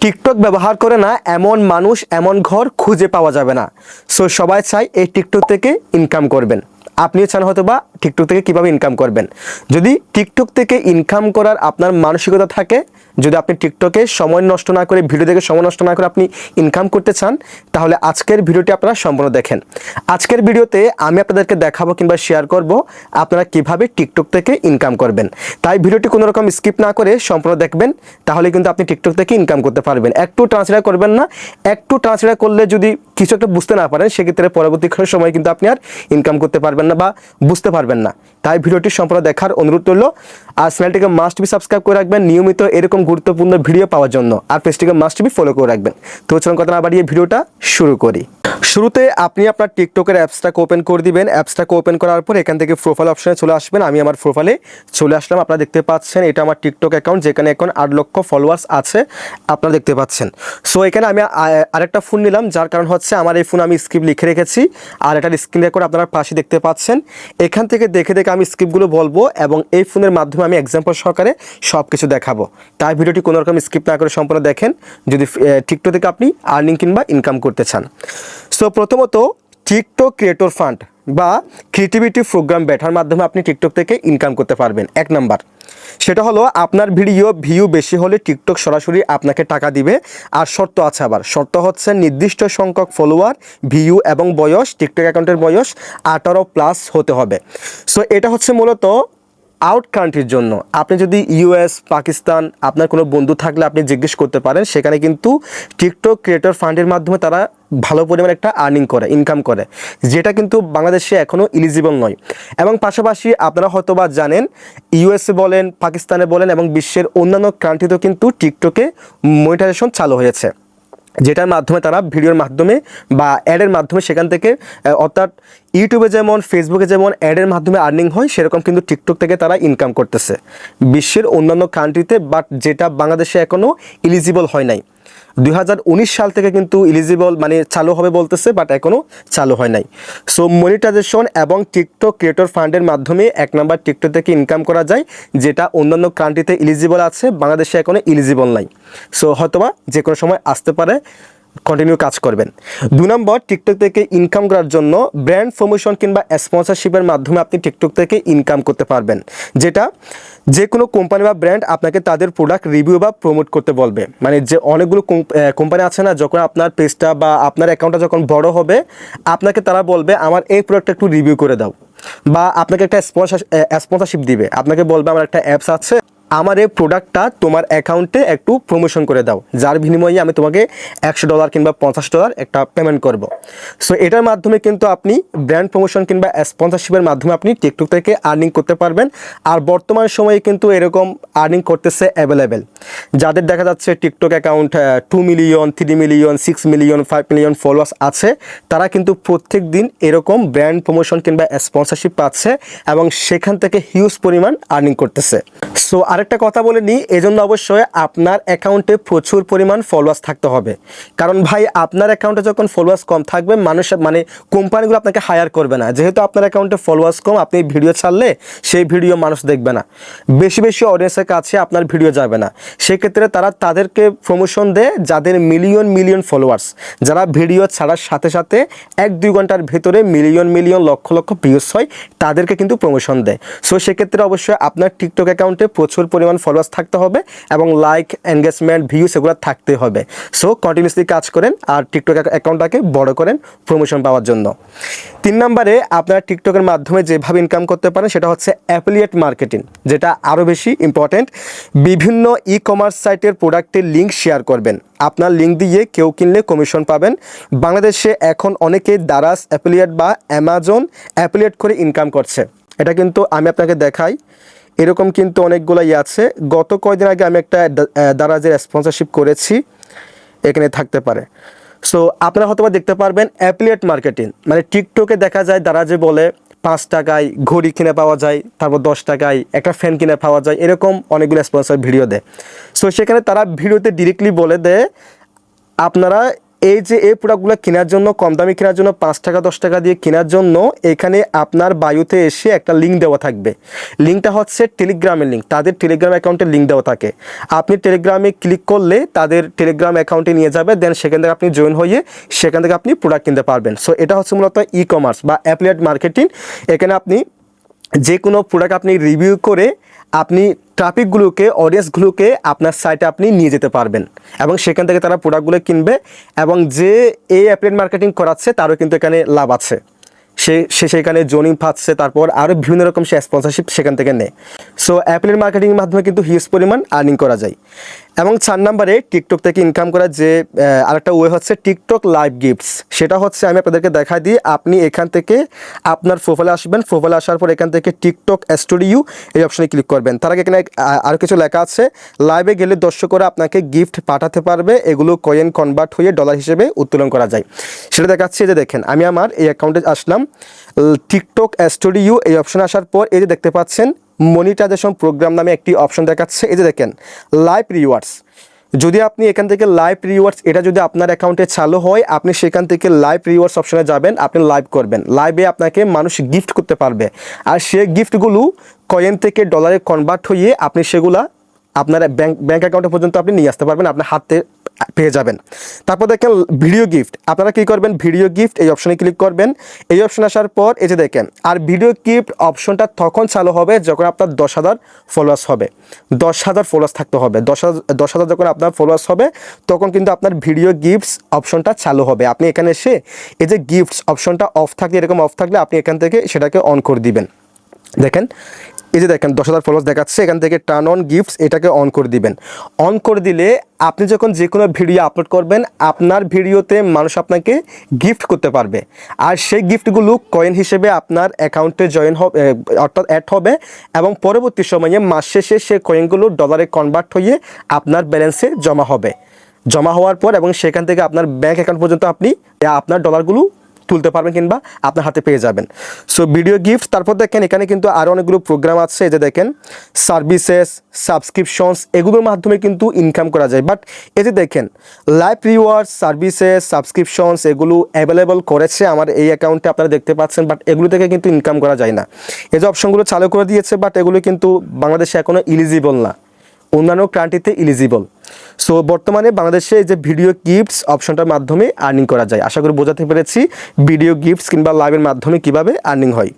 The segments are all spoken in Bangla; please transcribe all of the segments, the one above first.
টিকটক ব্যবহার করে না এমন মানুষ, এমন ঘর খুঁজে পাওয়া যাবে না। সো সবাই চাই এই টিকটক থেকে ইনকাম করবেন। আপনিও চান হয়তো বা টিকটক থেকে কীভাবে ইনকাম করবেন। যদি টিকটক থেকে ইনকাম করার আপনার মানসিকতা থাকে যদি আপনি টিকটকে সময় নষ্ট না করে, ভিডিও দেখে সময় নষ্ট না করে আপনি ইনকাম করতে চান, তাহলে আজকের ভিডিওটি আপনারা সম্পূর্ণ দেখেন। আজকের ভিডিওতে আমি আপনাদেরকে দেখাবো কিংবা শেয়ার করব আপনারা কীভাবে টিকটক থেকে ইনকাম করবেন। তাই ভিডিওটি কোনো রকম স্কিপ না করে সম্পূর্ণ দেখবেন, তাহলে কিন্তু আপনি টিকটক থেকে ইনকাম করতে পারবেন। একটু ট্রান্সলেট করবেন না, একটু ট্রান্সলেট করলে যদি কিছু একটা বুঝতে না পারেন, সেক্ষেত্রে পরবর্তী সময় কিন্তু আপনি আর ইনকাম করতে পারবেন না বা বুঝতে পারবেন না। তাই ভিডিওটি সম্পূর্ণ দেখার অনুরোধ রইল। আর চ্যানেলটিকে মাস্ট বি সাবস্ক্রাইব করে রাখবেন, নিয়মিত এরকম গুরুত্বপূর্ণ ভিডিও পাওয়ার জন্য। আর পেজটিকে মাস্ট বি ফলো করে রাখবেন। তো চলুন কথা না বাড়িয়ে ভিডিওটা শুরু করি। শুরুতে আপনি আপনার টিকটকের অ্যাপসটাকে ওপেন করে দিবেন। অ্যাপসটাকে ওপেন করার পর এখান থেকে প্রোফাইল অপশনে চলে আসবেন। আমি আমার প্রোফাইলে চলে আসলাম। আপনারা দেখতে পাচ্ছেন, এটা আমার টিকটক অ্যাকাউন্ট যেখানে এখন আট লক্ষ ফলোয়ার্স আছে। আপনারা দেখতে পাচ্ছেন। সো এখানে আমি আরেকটা ফোন নিলাম, যার কারণ হচ্ছে আমার এই ফোন আমি স্ক্রিপ্ট লিখে রেখেছি। আর এটার স্ক্রিন রেকর্ড আপনারা পাশে দেখতে পাচ্ছেন। এখান থেকে দেখে দেখে আমি স্ক্রিপ্টগুলো বলব এবং এই ফোনের মাধ্যমে আমি এক্সাম্পল সহকারে সব কিছু দেখাবো। তাই ভিডিওটি কোনো রকম স্ক্রিপ্ট না করে সম্পূর্ণ দেখেন। যদি টিকটো থেকে আপনি আর্নিং কিংবা ইনকাম করতে চান। সো প্রথমত টিকটক ক্রিয়েটর ফান্ড বা ক্রিয়েটিভিটি প্রোগ্রাম ব্যাটার মাধ্যমে আপনি টিকটক থেকে ইনকাম করতে পারবেন। এক নাম্বার। সেটা হলো আপনার ভিডিও ভিউ বেশি হলে টিকটক সরাসরি আপনাকে টাকা দিবে। আর শর্ত আছে আবার। শর্ত হচ্ছে নির্দিষ্ট সংখ্যক ফলোয়ার ভিউ এবং বয়স, টিকটক অ্যাকাউন্টের বয়স আঠারো প্লাস হতে হবে। সো এটা হচ্ছে মূলত আউট কান্ট্রির জন্য। আপনি যদি ইউএস পাকিস্তান আপনার কোনো বন্ধু থাকলে আপনি জিজ্ঞেস করতে পারেন, সেখানে কিন্তু টিকটক ক্রিয়েটর ফান্ডের মাধ্যমে তারা ভালো পরিমাণে একটা আর্নিং করে ইনকাম করে। যেটা কিন্তু বাংলাদেশে এখনও ইলিজিবল নয়। এবং পাশাপাশি আপনারা হয়তো বা জানেন ইউএসএ বলেন পাকিস্তানে বলেন এবং বিশ্বের অন্যান্য কান্ট্রিতেও কিন্তু টিকটকে মনিটাইজেশন চালু হয়েছে। যেটার মাধ্যমে তারা ভিডিওর মাধ্যমে বা অ্যাডের মাধ্যমে সেখান থেকে অর্থাৎ ইউটিউবে যেমন, ফেসবুকে যেমন অ্যাডের মাধ্যমে আর্নিং হয়, সেরকম কিন্তু টিকটক থেকে তারা ইনকাম করতেছে। বিশ্বের অন্যান্য কান্ট্রিতে বাট যেটা বাংলাদেশে এখনও এলিজিবল হয় নাই। দুই হাজার উনিশ সাল থেকে কিন্তু ইলিজিবল মানে চালু হবে বলতেছে বাট এখনও চালু হয় নাই। সো মনিটাইজেশন এবং টিকটক ক্রিয়েটর ফান্ডের মাধ্যমে এক নাম্বার টিকটক থেকে ইনকাম করা যায়, যেটা অন্যান্য কান্ট্রিতে ইলিজিবল আছে, বাংলাদেশে এখনও ইলিজিবল নাই। সো হয়তোবা যে কোনো সময় আসতে পারে। কন্টিনিউ কাজ করবেন। দু নম্বর টিকটক থেকে ইনকাম করার জন্য ব্র্যান্ড প্রমোশন কিংবা স্পন্সরশিপের মাধ্যমে আপনি টিকটক থেকে ইনকাম করতে পারবেন। যেটা যে কোনো কোম্পানি বা ব্র্যান্ড আপনাকে তাদের প্রোডাক্ট রিভিউ বা প্রমোট করতে বলবে। মানে যে অনেকগুলো কোম্পানি আছে না, যখন আপনার পেজটা বা আপনার অ্যাকাউন্টটা যখন বড় হবে, আপনাকে তারা বলবে, আমার এই প্রোডাক্টটা একটু রিভিউ করে দাও। বা আপনাকে একটা স্পন্সর স্পন্সরশিপ দিবে। আপনাকে বলবে, আমার একটা অ্যাপস আছে। আমার এই প্রোডাক্টটা তোমার অ্যাকাউন্টে একটু প্রমোশন করে দাও। যার বিনিময়ে আমি তোমাকে একশো ডলার কিংবা পঞ্চাশ ডলার একটা পেমেন্ট করব। সো এটার মাধ্যমে কিন্তু আপনি ব্র্যান্ড প্রমোশন কিংবা স্পন্সরশিপের মাধ্যমে আপনি টিকটক থেকে আর্নিং করতে পারবেন। আর বর্তমান সময়ে কিন্তু এরকম আর্নিং করতেছে অ্যাভেলেবেল যাদের দেখা যাচ্ছে TikTok account two million three million six million five million followers আছে, তারা কিন্তু প্রত্যেক দিন এরকম ব্র্যান্ড প্রমোশন কিংবা স্পন্সরশিপ পাচ্ছে এবং সেখান থেকে হিউজ পরিমাণ আর্নিং করতেছে। সো আরেকটা কথা বলে নিই, এজন্য অবশ্যই আপনার অ্যাকাউন্টে প্রচুর পরিমাণ ফলোয়ার্স থাকতে হবে। কারণ ভাই, আপনার অ্যাকাউন্টে যখন ফলোয়ার্স কম থাকবে, মানুষ মানে কোম্পানিগুলো আপনাকে হায়ার করবে না। যেহেতু আপনার অ্যাকাউন্টে ফলোয়ার্স কম, আপনি ভিডিও ছাড়লে সেই ভিডিও মানুষ দেখবে না। বেশি বেশি অডিয়েন্সের কাছে আপনার ভিডিও যাবে না। সেক্ষেত্রে তারা তাদেরকে প্রমোশন দেয়, যাদের মিলিয়ন মিলিয়ন ফলোয়ার্স যারা ভিডিও ছাড়ার সাথে সাথে এক, দুই ঘণ্টার ভেতরে million million lakh lakh views হয়, তাদেরকে কিন্তু প্রমোশন দেয়। সো সেক্ষেত্রে অবশ্যই আপনার টিকটক অ্যাকাউন্টে প্রচুর পরিমাণ ফলোয়ার্স থাকতে হবে এবং লাইক এনগেজমেন্ট ভিউস এগুলো থাকতে হবে। সো কন্টিনিউসলি কাজ করেন আর টিকটক অ্যাকাউন্টটাকে বড় করেন প্রমোশন পাওয়ার জন্য। তিন নম্বরে আপনারা টিকটকের মাধ্যমে যেভাবে ইনকাম করতে পারেন সেটা হচ্ছে অ্যাফিলিয়েট মার্কেটিং যেটা আরও বেশি ইম্পর্ট্যান্ট বিভিন্ন ই কমার্স সাইটের প্রোডাক্টের লিঙ্ক শেয়ার করবেন। আপনার লিঙ্ক দিয়ে কেউ কিনলে কমিশন পাবেন। বাংলাদেশে এখন অনেকে দারাস অ্যাফিলিয়েট বা অ্যামাজন অ্যাফিলিয়েট করে ইনকাম করছে। এটা কিন্তু আমি আপনাকে দেখাই। এরকম কিন্তু অনেকগুলাই আছে। গত কয়দিন আগে আমি একটা দারাজের স্পন্সরশিপ করেছি। এখানে থাকতে পারে। সো আপনারা হয়তোবা দেখতে পারবেন অ্যাফিলিয়েট মার্কেটিং মানে টিকটকে দেখা যায় দারাজে বলে পাঁচ টাকায় ঘড়ি কিনে পাওয়া যায়, তারপর দশ টাকায় একটা ফ্যান কিনে পাওয়া যায়, এরকম অনেকগুলো স্পন্সর ভিডিও দেয়। সো সেখানে তারা ভিডিওতে ডিরেক্টলি বলে দেয়, আপনারা এই যে এই প্রোডাক্টগুলো কেনার জন্য, কম দামে কেনার জন্য, পাঁচ টাকা, দশ টাকা দিয়ে কেনার জন্য, এখানে আপনার বায়ুতে এসে একটা লিঙ্ক দেওয়া থাকবে। লিঙ্কটা হচ্ছে টেলিগ্রামের লিঙ্ক তাদের টেলিগ্রাম অ্যাকাউন্টে লিঙ্ক দেওয়া থাকে। আপনি টেলিগ্রামে ক্লিক করলে তাদের টেলিগ্রাম অ্যাকাউন্টে নিয়ে যাবে দেন সেখান থেকে আপনি জয়েন হয়ে সেখান থেকে আপনি প্রোডাক্ট কিনতে পারবেন। সো এটা হচ্ছে মূলত ই কমার্স বা অ্যাপ্লিয়েট মার্কেটিং এখানে আপনি যে কোনো প্রোডাক্ট আপনি রিভিউ করে আপনি ট্রাফিকগুলোকে অডিয়েন্সগুলোকে আপনার সাইটে আপনি নিয়ে যেতে পারবেন। এবং সেখান থেকে তারা প্রোডাক্টগুলো কিনবে এবং যে এই অ্যাপ্লেট মার্কেটিং করাচ্ছে, তারও কিন্তু এখানে লাভ আছে। সে সে সেখানে জোনিং পাচ্ছে, তারপর আরও বিভিন্ন রকম সে স্পন্সরশিপ সেখান থেকে নেয়। সো অ্যাপ্লেন মার্কেটিংয়ের মাধ্যমে কিন্তু হিউজ পরিমাণ আর্নিং করা যায়। এবং চার নাম্বারে টিকটক থেকে ইনকাম করার যে আরেকটা ওয়ে হচ্ছে টিকটক লাইভ গিফটস সেটা হচ্ছে আমি আপনাদেরকে দেখা দিই, আপনি এখান থেকে আপনার প্রোফাইলে আসবেন প্রোফাইলে আসার পর এখান থেকে টিকটক স্টুডিও এই অপশনে ক্লিক করবেন। তার আগে এখানে আরও কিছু লেখা আছে লাইভে গেলে দর্শকরা আপনাকে গিফট পাঠাতে পারবে, এগুলো কয়েন কনভার্ট হয়ে ডলার হিসেবে উত্তোলন করা যায়। সেটা দেখাচ্ছি যে দেখেন, আমি আমার এই অ্যাকাউন্টে আসলাম, টিকটক স্টুডিও এই অপশনে আসার পর এই যে দেখতে পাচ্ছেন মনিটাইজেশন প্রোগ্রাম নামে একটি অপশন দেখাচ্ছে। এই যে দেখেন লাইভ রিওয়ার্ডস যদি আপনি এখান থেকে লাইভ রিওয়ার্ডস এটা যদি আপনার অ্যাকাউন্টে চালু হয়, আপনি সেখান থেকে লাইভ রিওয়ার্ডস অপশনে যাবেন, আপনি লাইভ করবেন। লাইভে আপনাকে মানুষ গিফট করতে পারবে। আর সে গিফটগুলো কয়েন থেকে ডলারে কনভার্ট হয়ে আপনি সেগুলা আপনার ব্যাংক ব্যাংক অ্যাকাউন্টে পর্যন্ত আপনি নিয়ে আসতে পারবেন, আপনার হাতে পেয়ে যাবেন। তারপর দেখেন ভিডিও গিফট আপনারা কী করবেন? ভিডিও গিফট এই অপশনে ক্লিক করবেন। এই অপশন আসার পর এই যে দেখেন, আর ভিডিও গিফট অপশনটা তখন চালু হবে যখন আপনার দশ হাজার ফলোয়ার্স হবে। দশ হাজার ফলোয়ার্স থাকতে হবে। দশ হাজার দশ হাজার যখন আপনার ফলোয়ার্স হবে, তখন কিন্তু আপনার ভিডিও গিফটস অপশনটা চালু হবে। আপনি এখানে এসে এই যে গিফটস অপশনটা অফ থাকলে, এরকম অফ থাকলে আপনি এখান থেকে সেটাকে অন করে দিবেন। দেখেন এই যে দেখেন, দশ হাজার ফলোয়ার্স দেখাচ্ছে, এখান থেকে টার্ন অন গিফটস এটাকে অন করে দিবেন। অন করে দিলে আপনি যখন যে কোনো ভিডিও আপলোড করবেন, আপনার ভিডিওতে মানুষ আপনাকে গিফট করতে পারবে। আর সেই গিফটগুলো কয়েন হিসেবে আপনার অ্যাকাউন্টে জয়েন হবে অর্থাৎ অ্যাড হবে এবং পরবর্তী সময়ে মাস শেষে সে কয়েনগুলো ডলারে কনভার্ট হয়ে আপনার ব্যালেন্সে জমা হবে। জমা হওয়ার পর এবং সেখান থেকে আপনার ব্যাঙ্ক অ্যাকাউন্ট পর্যন্ত আপনি আপনার ডলারগুলো তুলতে পারবেন কিংবা আপনার হাতে পেয়ে যাবেন। সো ভিডিও গিফট তারপর দেখেন এখানে কিন্তু আরও অনেকগুলো প্রোগ্রাম আছে যে দেখেন সার্ভিসেস সাবস্ক্রিপশনস এগুলোর মাধ্যমে কিন্তু ইনকাম করা যায়। বাট এই যে দেখেন লাইভ রিওয়ার্ড সার্ভিসেস সাবস্ক্রিপশনস এগুলো অ্যাভেলেবল করেছে আমার এই অ্যাকাউন্টে আপনারা দেখতে পাচ্ছেন বাট এগুলো থেকে কিন্তু ইনকাম করা যায় না। এই যে অপশনগুলো চালু করে দিয়েছে বাট এগুলো কিন্তু বাংলাদেশে এখনও ইলিজিবল না। অন্যান্য কান্ট্রিতে ইলিজিবল সো বর্তমানে বাংলাদেশে যে ভিডিও গিফটস অপশনটার মাধ্যমে আর্নিং করা যায়। আশা করি বোঝাতে পেরেছি ভিডিও গিফটস কিংবা লাইভের মাধ্যমে কীভাবে আর্নিং হয়।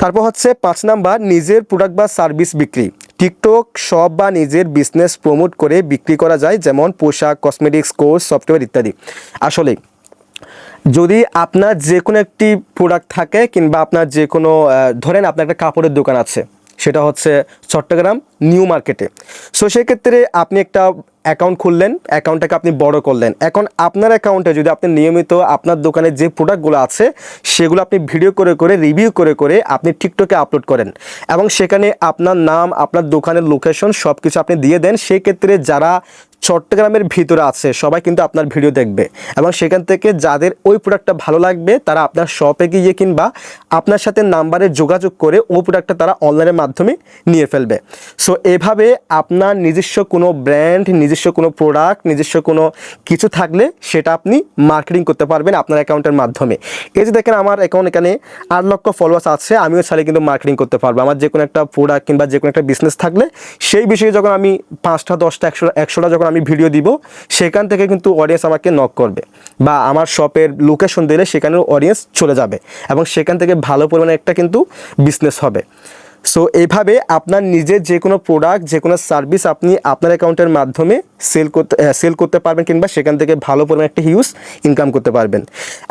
তারপর হচ্ছে পাঁচ নাম্বার, নিজের প্রোডাক্ট বা সার্ভিস বিক্রি। টিকটক শপ বা নিজের বিজনেস প্রমোট করে বিক্রি করা যায়, যেমন পোশাক কসমেটিক্স কোর্স সফটওয়্যার ইত্যাদি। আসলে, যদি আপনার যে কোনো একটি প্রোডাক্ট থাকে কিংবা আপনার যে কোনো ধরেন আপনার একটা কাপড়ের দোকান আছে সেটা হচ্ছে চট্টগ্রাম নিউ মার্কেটে। সো সেক্ষেত্রে আপনি একটা অ্যাকাউন্ট খুললেন অ্যাকাউন্টটাকে আপনি বড় করলেন। এখন আপনার অ্যাকাউন্টে যদি আপনি নিয়মিত আপনার দোকানে যে প্রোডাক্টগুলো আছে, সেগুলো আপনি ভিডিও করে করে রিভিউ করে করে আপনি টিকটকে আপলোড করেন। এবং সেখানে আপনার নাম, আপনার দোকানের লোকেশন সব কিছু আপনি দিয়ে দেন। সেক্ষেত্রে যারা চট্টগ্রামের ভিতরে আছে, সবাই কিন্তু আপনার ভিডিও দেখবে। এবং সেখান থেকে যাদের ওই প্রোডাক্টটা ভালো লাগবে, তারা আপনার শপে গিয়ে কিংবা আপনার সাথে নাম্বারে যোগাযোগ করে ওই প্রোডাক্টটা তারা অনলাইনের মাধ্যমে নিয়ে ফেলবে। সো এভাবে আপনার নিজস্ব কোনো ব্র্যান্ড নিজস্ব কোনো প্রোডাক্ট নিজস্ব কোনো কিছু থাকলে সেটা আপনি মার্কেটিং করতে পারবেন আপনার অ্যাকাউন্টের মাধ্যমে। এই যে দেখেন আমার অ্যাকাউন্ট এখানে আট লক্ষ ফলোয়ার্স আছে, আমিও চাইলে কিন্তু মার্কেটিং করতে পারব। আমার যে কোনো একটা প্রোডাক্ট কিংবা যে কোনো একটা বিজনেস থাকলে সেই বিষয়ে যখন আমি পাঁচটা, দশটা একশো একশোটা যখন আমি ভিডিও দিব, সেখান থেকে কিন্তু অডিয়েন্স আমাকে নক করবে বা আমার শপের লোকেশন দিলে সেখানেও অডিয়েন্স চলে যাবে এবং সেখান থেকে ভালো পরিমাণে একটা কিন্তু বিজনেস হবে। সো এইভাবে আপনার নিজের যে কোনো প্রোডাক্ট যে কোনো সার্ভিস আপনি আপনার অ্যাকাউন্টের মাধ্যমে সেল করতে সেল করতে পারবেন কিংবা সেখান থেকে ভালো পরিমাণে একটা হিউজ ইনকাম করতে পারবেন।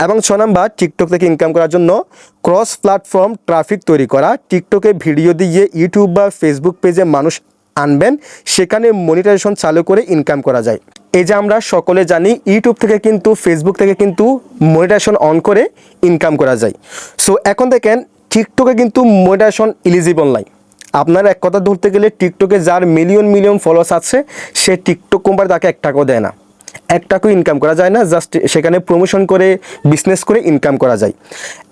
এবং ছ নম্বর টিকটক থেকে ইনকাম করার জন্য ক্রস প্ল্যাটফর্ম ট্রাফিক তৈরি করা। টিকটকে ভিডিও দিয়ে ইউটিউব বা ফেসবুক পেজে মানুষ আনবেন, সেখানে মনিটাইজেশন চালু করে ইনকাম করা যায়। এই যে আমরা সকলে জানি ইউটিউব থেকে কিন্তু ফেসবুক থেকে কিন্তু মনিটাইজেশন অন করে ইনকাম করা যায়। সো এখন দেখেন টিকটকে কিন্তু মনিটাইজেশন ইলিজিবল নাই। আপনার এক কথা ধরতে গেলে টিকটকে যার মিলিয়ন মিলিয়ন ফলোয়ার্স আছে, সে টিকটক কোম্পানি তাকে এক টাকাও দেয় না। এক টাকাও ইনকাম করা যায় না জাস্ট সেখানে প্রমোশন করে বিজনেস করে ইনকাম করা যায়।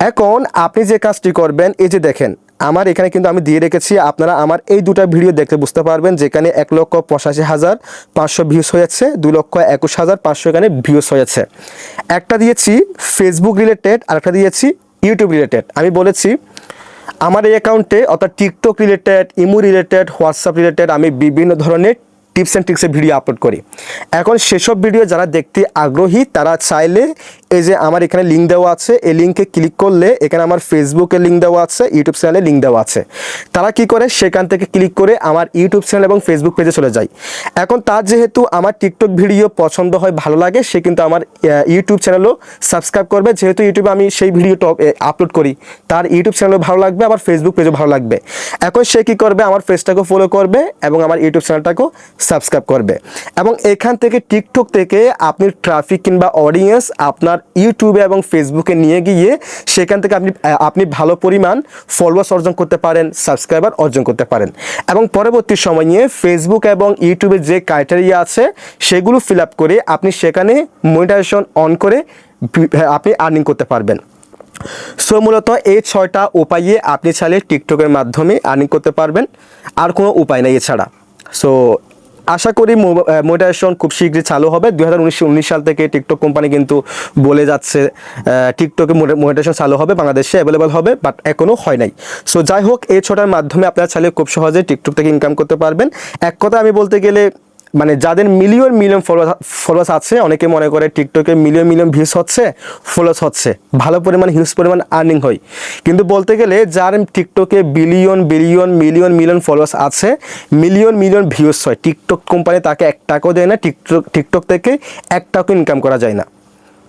এখন আপনি যে কাজটি করবেন, এই যে দেখেন আমার এখানে কিন্তু আমি দিয়ে রেখেছি, আপনারা আমার এই দুটো ভিডিও দেখে বুঝতে পারবেন যেখানে এক লক্ষ পঁচাশি হাজার পাঁচশো ভিউস হয়েছে দু লক্ষ একুশ হাজার পাঁচশো এখানে ভিউস হয়েছে একটা দিয়েছি ফেসবুক রিলেটেড আর একটা দিয়েছি ইউটিউব রিলেটেড আমি বলেছি, আমার এই অ্যাকাউন্টে অর্থাৎ TikTok related imo related WhatsApp related আমি বিভিন্ন ধরনের টিপস অ্যান্ড ট্রিক্সের ভিডিও আপলোড করি। এখন সেসব ভিডিও যারা দেখতে আগ্রহী, তারা চাইলে এই যে আমার এখানে লিঙ্ক দেওয়া আছে, এই লিঙ্কে ক্লিক করলে এখানে আমার ফেসবুকে লিঙ্ক দেওয়া আছে ইউটিউব চ্যানেলে লিঙ্ক দেওয়া আছে। তারা কি করে? সেখান থেকে ক্লিক করে আমার ইউটিউব চ্যানেল এবং ফেসবুক পেজে চলে যায়। এখন তার যেহেতু আমার টিকটক ভিডিও পছন্দ হয়, ভালো লাগে, সে কিন্তু আমার ইউটিউব চ্যানেলও সাবস্ক্রাইব করবে। যেহেতু ইউটিউবে আমি সেই ভিডিওটা আপলোড করি, তার ইউটিউব চ্যানেলও ভালো লাগবে, আবার ফেসবুক পেজও ভালো লাগবে। এখন সে কী করবে? আমার পেজটাকেও ফলো করবে এবং আমার ইউটিউব চ্যানেলটাকেও সাবস্ক্রাইব করবে। এবং এখান থেকে টিকটক থেকে আপনি ট্রাফিক কিংবা অডিয়েন্স আপনার ইউটিউবে এবং ফেসবুকে নিয়ে গিয়ে সেখান থেকে আপনি আপনি ভালো পরিমাণ ফলোয়ার্স অর্জন করতে পারেন সাবস্ক্রাইবার অর্জন করতে পারেন। এবং পরবর্তী সময়ে ফেসবুক এবং ইউটিউবে যে ক্রাইটেরিয়া আছে, সেগুলো ফিল আপ করে আপনি সেখানে মনিটাইজেশন অন করে আপনি আর্নিং করতে পারবেন। সো মূলত এই ছয়টা উপায়ে আপনি চাইলে টিকটকের মাধ্যমে আর্নিং করতে পারবেন। আর কোনো উপায় নেই এছাড়া। সো আশা করি মোডারেশন খুব শীঘ্রই চালু হবে। দু হাজার উনিশ সাল থেকে টিকটক কোম্পানি কিন্তু বলে যাচ্ছে টিকটকে মোটাইজেশন চালু হবে, বাংলাদেশে অ্যাভেলেবল হবে বাট এখনও হয় নাই। সো যাই হোক, এই ছটার মাধ্যমে আপনারা চাইলে খুব সহজে টিকটক থেকে ইনকাম করতে পারবেন। এক কথা আমি বলতে গেলে মানে যাদের মিলিয়ন মিলিয়ন ফলোয়ার ফলোয়ার্স আছে, অনেকে মনে করে টিকটকে মিলিয়ন মিলিয়ন ভিউস হচ্ছে ফলোয়ার্স হচ্ছে। ভালো পরিমাণ হিউজ পরিমাণ আর্নিং হয়। কিন্তু বলতে গেলে যার টিকটকে billion billion million million followers আছে মিলিয়ন মিলিয়ন ভিউস হয়। টিকটক কোম্পানি তাকে এক টাকাও দেয় না টিকটক টিকটক থেকে এক টাকাও ইনকাম করা যায় না।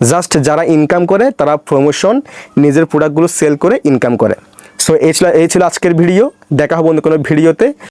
জাস্ট যারা ইনকাম করে, তারা প্রমোশন নিজের প্রোডাক্টগুলো সেল করে ইনকাম করে। সো এই ছিল এই ছিল আজকের ভিডিও দেখা হবে অন্য কোনো ভিডিওতে